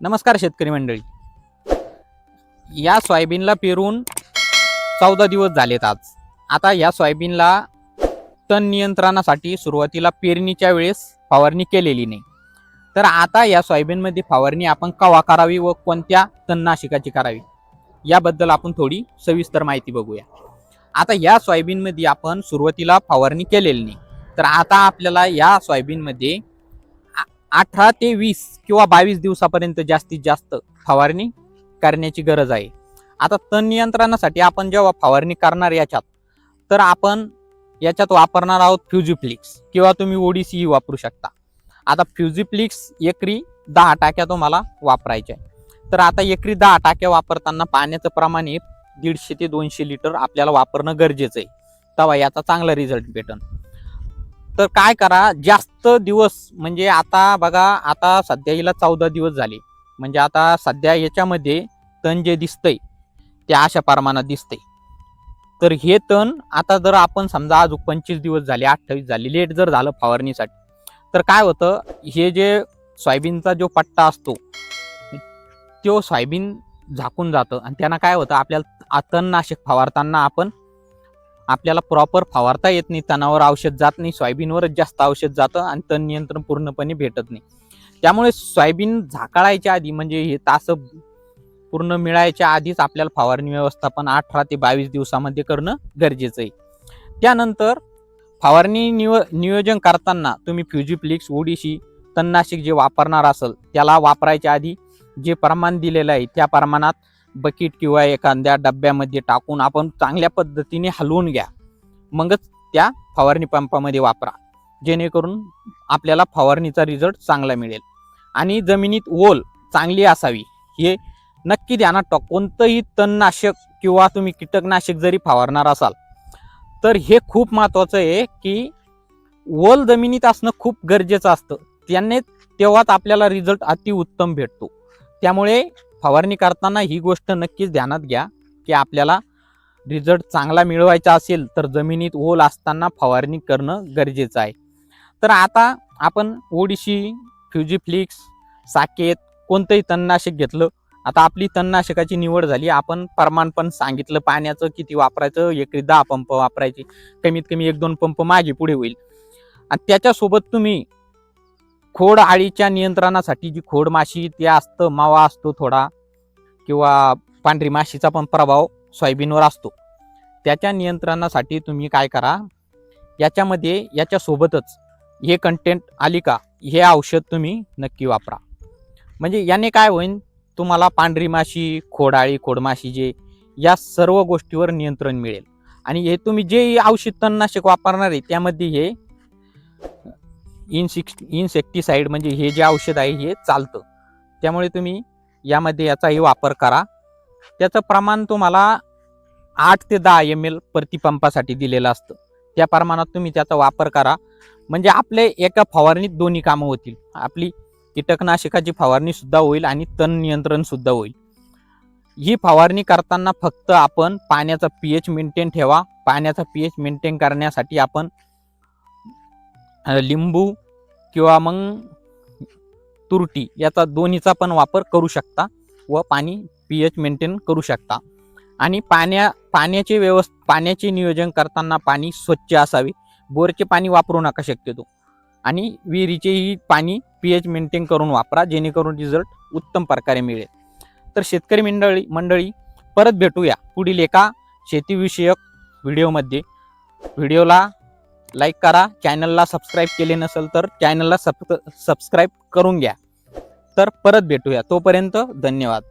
नमस्कार शेतकरी मंडळी. या सोयाबीनला पेरून चौदा दिवस झालेत आज. आता या सोयाबीनला तण नियंत्रणासाठी सुरुवातीला पेरणीच्या वेळेस फवारणी केलेली नाही. तर आता या सोयाबीनमध्ये फवारणी आपण कवा करावी व कोणत्या तणनाशकाची करावी? याबद्दल आपण थोडी सविस्तर माहिती बघूया. आता या सोयाबीनमध्ये आपण सुरुवातीला फवारणी केलेली नाही. तर आता आपल्याला या सोयाबीनमध्ये अठरा ते वीस किंवा बावीस दिवसापर्यंत जास्तीत जास्त फवारणी करण्याची गरज आहे. आता तण नियंत्रणासाठी आपण जेव्हा फवारणी करणार याच्यात तर आपण याच्यात वापरणार आहोत फ्युजिप्लिक्स किंवा तुम्ही ओडीसीही वापरू शकता. आता फ्युजिप्लिक्स एकरी दहा टाक्या तुम्हाला वापरायच्या आहे तर आता एकरी दहा टाक्या वापरताना पाण्याचं प्रमाण हे दीडशे ते दोनशे लिटर आपल्याला वापरणं गरजेचं आहे. तेव्हा याचा चांगला रिझल्ट भेटन. तर काय करा जास्त दिवस म्हणजे आता बघा आता सध्या हिला चौदा दिवस झाले. म्हणजे आता सध्या याच्यामध्ये तण जे दिसतंय ते अशा प्रमाणात दिसतंय. तर हे तण आता जर आपण समजा अजून पंचवीस दिवस झाले अठ्ठावीस झाले लेट जर झालं फवारणीसाठी तर काय होतं हे जे सोयाबीनचा जो पट्टा असतो तो सोयाबीन झाकून जातं. आणि त्यांना काय होतं आपल्याला तणनाशक फवारताना आपण आपल्याला प्रॉपर फवारता येत नाही तणावर औषध जात नाही सोयाबीनवरच जास्त औषध जातं आणि तण नियंत्रण पूर्णपणे भेटत नाही. त्यामुळे सोयाबीन झाकाळायच्या आधी म्हणजे हे तास पूर्ण मिळायच्या आधीच आपल्याला फवारणी व्यवस्थापन अठरा ते बावीस दिवसामध्ये करणं गरजेचं आहे. त्यानंतर फवारणी नियो नियोजन करताना तुम्ही फ्युजिप्लिक्स ओडिशी तणनाशक जे वापरणार असेल त्याला वापरायच्या आधी जे प्रमाण दिलेलं आहे त्या प्रमाणात बकेट किंवा एखाद्या डब्यामध्ये टाकून आपण चांगल्या पद्धतीने हलवून घ्या. मगच त्या फवारणी पंपामध्ये वापरा. जेणेकरून आपल्याला फवारणीचा रिझल्ट चांगला मिळेल. आणि जमिनीत ओल चांगली असावी. हे नक्की ध्यानात टाक कोणतंही तणनाशक किंवा तुम्ही कीटकनाशक जरी फवारणार असाल तर हे खूप महत्त्वाचं आहे की ओल जमिनीत असणं खूप गरजेचं असतं. त्याने तेव्हाच आपल्याला रिझल्ट अतिउत्तम भेटतो. त्यामुळे फवारणी करताना ही गोष्ट नक्कीच ध्यानात घ्या की आपल्याला रिझल्ट चांगला मिळवायचा असेल तर जमिनीत ओल असताना फवारणी करणं गरजेचं आहे. तर आता आपण ओडिशी फ्युजीफ्लिक्स साकेत कोणतंही तणनाशक घेतलं आता आपली तणनाशकाची निवड झाली. आपण प्रमाण पण सांगितलं पाण्याचं किती वापरायचं एकरी दहा पंप वापरायचे कमीत कमी एक दोन पंप मागे पुढे होईल. आणि त्याच्यासोबत तुम्ही खोड आळीच्या नियंत्रणासाठी जी खोड माशी ते असतं मावा असतो थोडा किंवा पांढरी माशीचा पण प्रभाव सोयाबीनवर असतो. त्याच्या नियंत्रणासाठी तुम्ही काय करा याच्यामध्ये याच्यासोबतच हे कंटेंट आली का हे औषध तुम्ही नक्की वापरा. म्हणजे याने काय होईल तुम्हाला पांढरी माशी खोडाळी खोडमाशी जे या सर्व गोष्टीवर नियंत्रण मिळेल. आणि हे तुम्ही जे औषध तणनाशक वापरणार आहे त्यामध्ये हे इन्सिक्स इन्सेक्टिसाईड म्हणजे हे जे औषध आहे हे चालतं. त्यामुळे तुम्ही यामध्ये याचाही वापर करा. त्याचं प्रमाण तुम्हाला आठ ते दहा एम एल प्रतिपंपासाठी दिलेलं असतं. त्या प्रमाणात तुम्ही त्याचा वापर करा. म्हणजे आपले एका फवारणीत दोन्ही कामं होतील. आपली कीटकनाशकाची फवारणीसुद्धा होईल आणि तण नियंत्रणसुद्धा होईल. ही फवारणी करताना फक्त आपण पाण्याचा पी एच मेंटेन ठेवा. पाण्याचा पी एच मेंटेन करण्यासाठी आपण लिंबू किंवा मग तुरटी याचा दोन्हीचा पण वापर करू शकता व पाणी पी एच मेंटेन करू शकता. आणि पाण्या पाण्याचे व्यवस्थ पाण्याचे नियोजन करताना पाणी स्वच्छ असावे. बोरचे पाणी वापरू नका शक्यतो. आणि विहिरीचेही पाणी पी एच मेंटेन करून वापरा जेणेकरून रिझल्ट उत्तम प्रकारे मिळेल. तर शेतकरी मंडळी मंडळी परत भेटूया पुढील एका शेतीविषयक व्हिडिओमध्ये व्हिडिओला लाईक करा. चॅनलला सबस्क्राईब केले नसेल तर चॅनलला सब सबस्क्राईब करून घ्या. तर परत भेटूया. तोपर्यंत धन्यवाद.